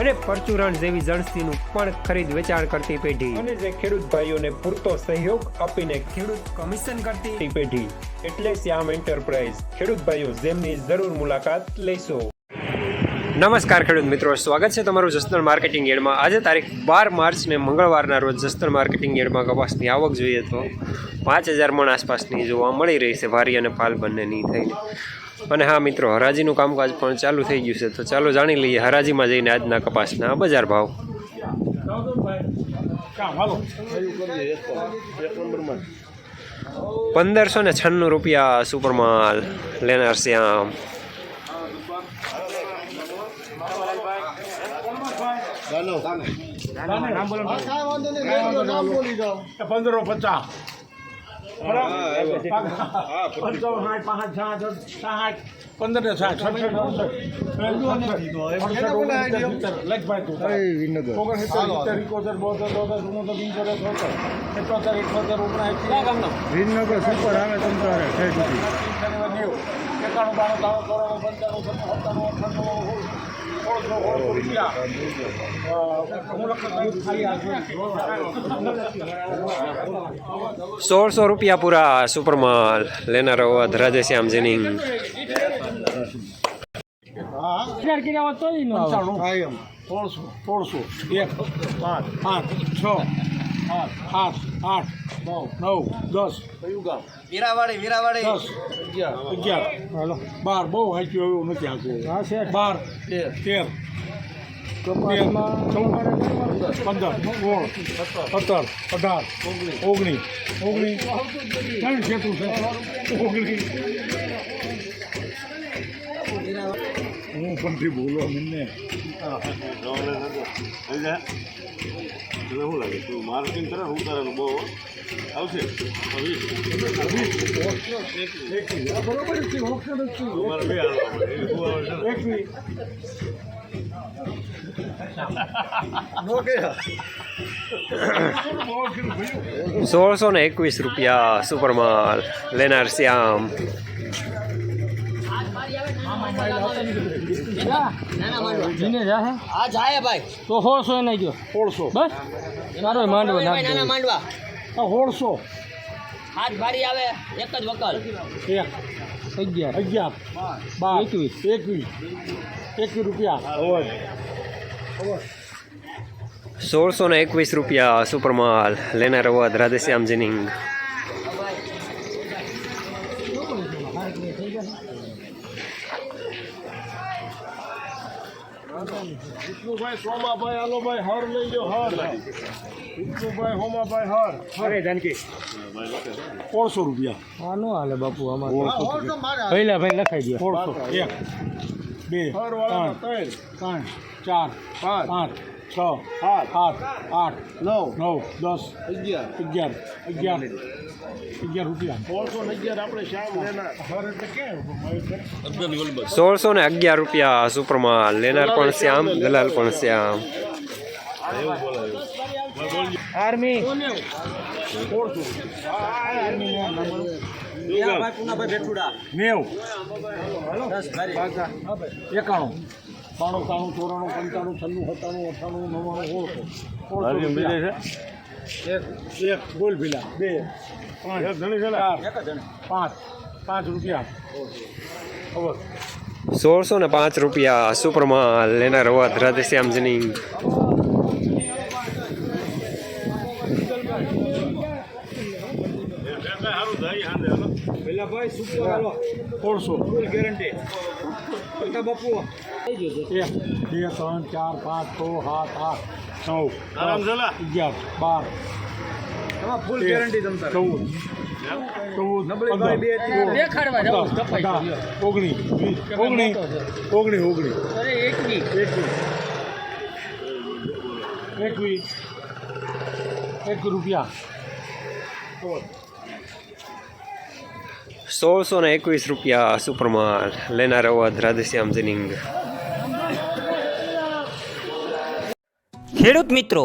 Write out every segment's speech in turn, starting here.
અને પરચુરણ જેવી જણસીનું પણ ખરીદ વેચાણ કરતી પેઢી. અને જે ખેડૂત ભાઈઓને પૂરતો સહયોગ આપીને ખેડૂત કમિશન કરતી પેઢી. એટલે શ્યામ એન્ટરપ્રાઇઝ. ખેડૂત ભાઈઓ જેમની જરૂર મુલાકાત લેશો. નમસ્કાર ખેડૂત મિત્રો સ્વાગત છે તમારું જસદણ માર્કેટિંગ યાર્ડમાં આજે તારીખ બાર માર્ચને મંગળવારના રોજ જસદણ માર્કેટિંગ યાર્ડમાં કપાસની આવક જોઈએ તો પાંચ હજાર મણ આસપાસની જોવા મળી રહી છે. ભારી અને પાલ બંનેની થઈને. અને હા મિત્રો હરાજીનું કામકાજ પણ ચાલુ થઈ ગયું છે. તો ચાલો જાણી લઈએ હરાજીમાં જઈને આજના કપાસના બજાર ભાવ. પંદરસો ને છન્નું રૂપિયા સુપરમાલ લેનાર શ્યામ પંદરો પચાસ. વિનગર સુપર આવે તમ તારે એકાણું બાણું ત્રાણું ચોરાણું પંચાણું છન્નું સત્તાણું અઠ્ઠાણું સોળસો સોળસો રૂપિયા. સોળસો પૂરા સુપરમાલ લેનાર અવધ રાધેશ્યામ જેનિંગ સોળસો સોળસો. એક પાંચ પાંચ છ. સાત આઠ આઠ નવ નવ દસ. કયું ગામ વીરાવાડી વીરાવાડી દસ અગિયાર. અગિયાર. હાલો. બાર બહુ હાચ્યું એવું નથી આવતું બાર તેર. તેર. પંદર. સત્તર. અઢાર. ઓગણીસ. ઓગણીસ. ત્રણ છે. ઓગણીસ. હું પણ બોલો મને. માર્કેટિંગ કરે હું તારે બહુ આવશે. બરોબર છે ઓપ્શન જ છે? તમારે બે હાલવા એકવીસ સોળસો ને એકવીસ રૂપિયા સુપરમાલ લેનાર શ્યામ. હા જાય ભાઈ. તો સોળસો એને ગયો. સોળસો. બસ? સારો માંડવો નાના માંડવા. આ સોળસો. હાથ ભારી આવે એક જ વકલ. એક. અગિયાર. અગિયાર. બાર. એકવીસ. એકવીસ. એકવીસ રૂપિયા. સોળસો ને એકવીસ રૂપિયા સુપરમાલ. લેનાર અવધ રાધેશ્યામ જેનિંગ વિષ્ણુભાઈ સોમાભાઈ હાલોભાઈ હર લઈ લો હર. વિષ્ણુભાઈ હોમાભાઈ હર. અરે જાનકી. સોળસો રૂપિયા. હા નો હાલે બાપુ અમારે પહેલા ભાઈ લખાઈ ગયા સોળસો એક બે ત્રણ. ત્રણ ચાર પાંચ છ સાત આઠ આઠ નવ. નવ દસ અગિયાર. અગિયાર અગિયાર અગિયાર રૂપિયા. સોળસો ને અગિયાર રૂપિયા સુપરમાં લેનાર પણ શ્યામ દલાલ પણ શ્યામ. આર્મી. નેવ. એકાણું. બાણું ત્રાણું ચોરાણું પંચાણું છન્નું સત્તાણું અઠાણું નવ્વાણું સોળસો એક એક બોલ ભીલા. બે પાંચ ચાર પાંચ પાંચ રૂપિયા. ખબર. સોળસો ને પાંચ રૂપિયા સુપરમાં લેનાર અવધ રાધેશ્યામ જેનિંગ સોળસો. ગેરંટી બાપુ? એક બે ત્રણ ચાર પાંચ છ સાત આઠ નવ અગિયાર બાર ફૂલ ગેરંટી ચૌદ ચૌદ કપાઈ અઢાર, ઓગણીસ ઓગણીસ ઓગણીસ ઓગણીસ. એકવીસ એકવીસ એક રૂપિયા. સોળસો ને એકવીસ રૂપિયા સુપરમાં લેનાર અવધ રાધેશ્યામ જીનિંગ. ખેડૂત મિત્રો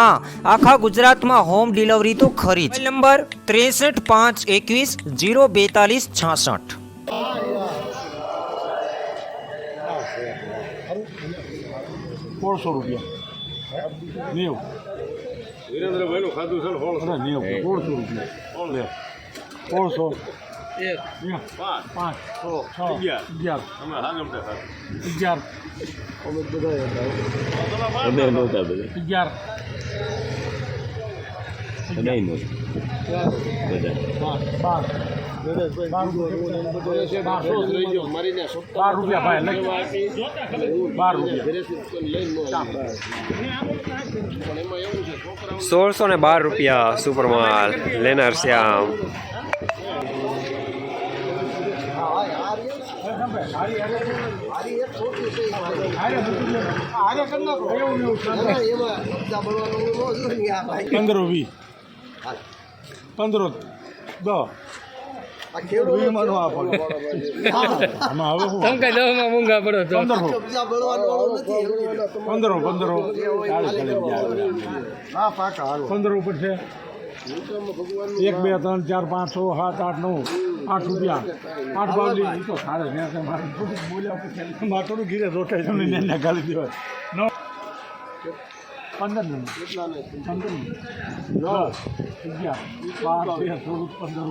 આખા ગુજરાતમાં હોમ ડિલિવરી તો ખરી જ. નંબર ત્રેસઠ પાંચ એકવીસ જીરો બેતાલીસ છાસઠ. સોળસો રૂપિયા. નેવું. વિરેન્દ્રભાઈ નું ખાધું છે ને નેવું. સોળસો રૂપિયા. સોળસો. એક એક, પાંચ. પાંચ. છ છ. અગિયાર. અગિયાર. અમે હાજર અગિયાર. અગિયાર. બાર મોજ બાર રૂપિયા ભાઈ બાર રૂપિયા સોળસો ને બાર રૂપિયા સુપરમાલ, લેનાર શ્યામ. પંદરો વીસ પંદરો શું? પંદરો. પંદરો પંદરો. હજાર. પંદરો ઉપર છે. એક બે ત્રણ ચાર પાંચ છ સાત આઠ નવ. આઠ રૂપિયા. આઠ બાવલી એ તો સાડે ને મારે થોડુંક બોલ્યા મારે થોડું ઘીરે રોટાઈ તમને ગાલી દેવાય. પંદર નંબર પંદર દસ અગિયાર બાર તેર ચૌદ પંદર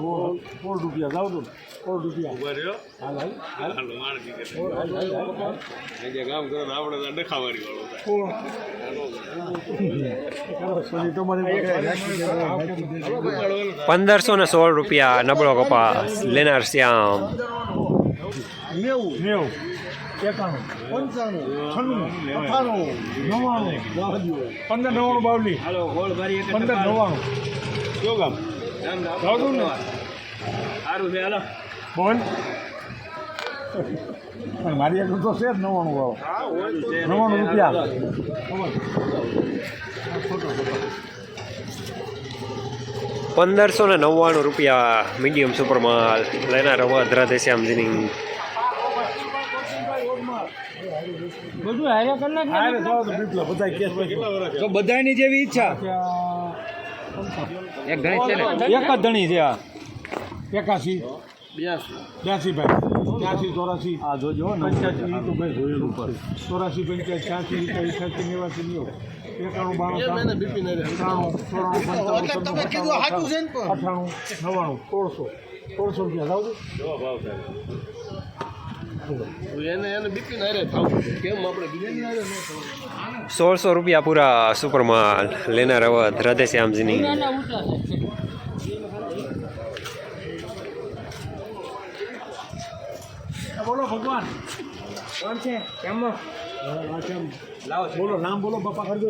સોળ રૂપિયા. જાવ તો સોળ રૂપિયા. હાલ હાલ. પંદરસો ને સોળ રૂપિયા નબળો કપાસ લેનાર શ્યામ. નેવું નેવું. એકાણું પંચાણું છન્નું અઠાણું નવ્વાણું પંદર નવ્વાણું બાવલી. પંદર નવ્વાણું. કયો ગામ જાવતું ને? બોલ. પણ મારી આગળ તો છે જ નવ્વાણું ભાવ નવ્વાણું રૂપિયા. પંદરસો ને નવ્વાણું રૂપિયા મીડિયમ સુપરમાલ લેનાર અવધ રાધેશ્યામ જીનિંગ હારે જાઓ તો બીપલા બધા કેસ તો બધાની જેવી ઈચ્છા. એક ગણિત છે ને? એક જ ધણી છે આ એકાસી બ્યાસી. ભાઈ. ત્યાંથી ચોરાસી. આ જોજો પંચ્યાસી તો ભાઈ જોયેલું ઉપર ચોરાસી પંચ્યાસી છ્યાસી અઠ્યાસી નેવાસી નેવું. એકાણું બાણું ત્રાણું ચોરાણું પંચાણું અઠ્ઠાણું નવ્વાણું સોળસો. સોળસો રૂપિયા. જાવ એને એને બીપી ના રે કેમ આપણે બીજાની હારે ન થવું? સોળસો રૂપિયા પૂરા સુપરમાં લેનાર અવધ રાધેશ્યામજીની. બોલો ભગવાન. કોણ છે? કેમ? લાવો બોલો નામ બોલો બાપા કરજો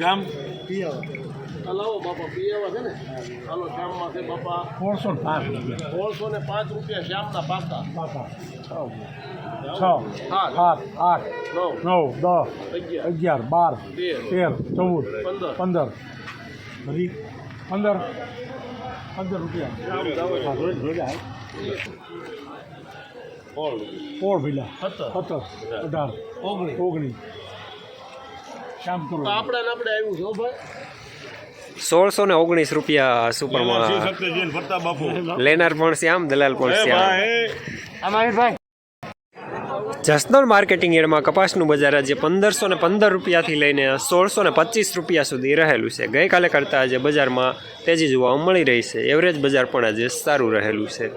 ગામ? પી ગામ હલાવો બાપા પિયાવા છે ને? હાલો શ્યામમાં છે બાપા. સોળસો ને પાંચ રૂપિયા. સોળસો ને પાંચ રૂપિયા શ્યામના પાકા. બાપા છ. સાત સાત આઠ નવ. નવ દસ અગિયાર. અગિયાર બાર તેર. તેર ચૌદ પંદર. પંદર. બધી પંદર. પંદર રૂપિયા. હા, જોઈ- જોઈ લે, હાલ. સોળ. સોળ ભીલા. સત્તર. અઢાર ઓગણીસ. ઓગણીસ. શામ કરો. તો આપણે ને આપણે આવ્યું છે હો ભાઈ. સોળસો ને ઓગણીસ રૂપિયા સુપરમાં લેનાર પણ શ્યામ દલાલ પણ શ્યામ. જસનલ માર્કેટિંગ એડમાં કપાસનું બજાર આજે પંદરસો ને પંદર રૂપિયાથી લઈને સોળસો ને પચીસ રૂપિયા સુધી રહેલું છે. ગઈકાલે કરતાં આજે બજારમાં તેજી જોવા મળી રહી છે. એવરેજ બજાર પણ આજે સારું રહેલું છે.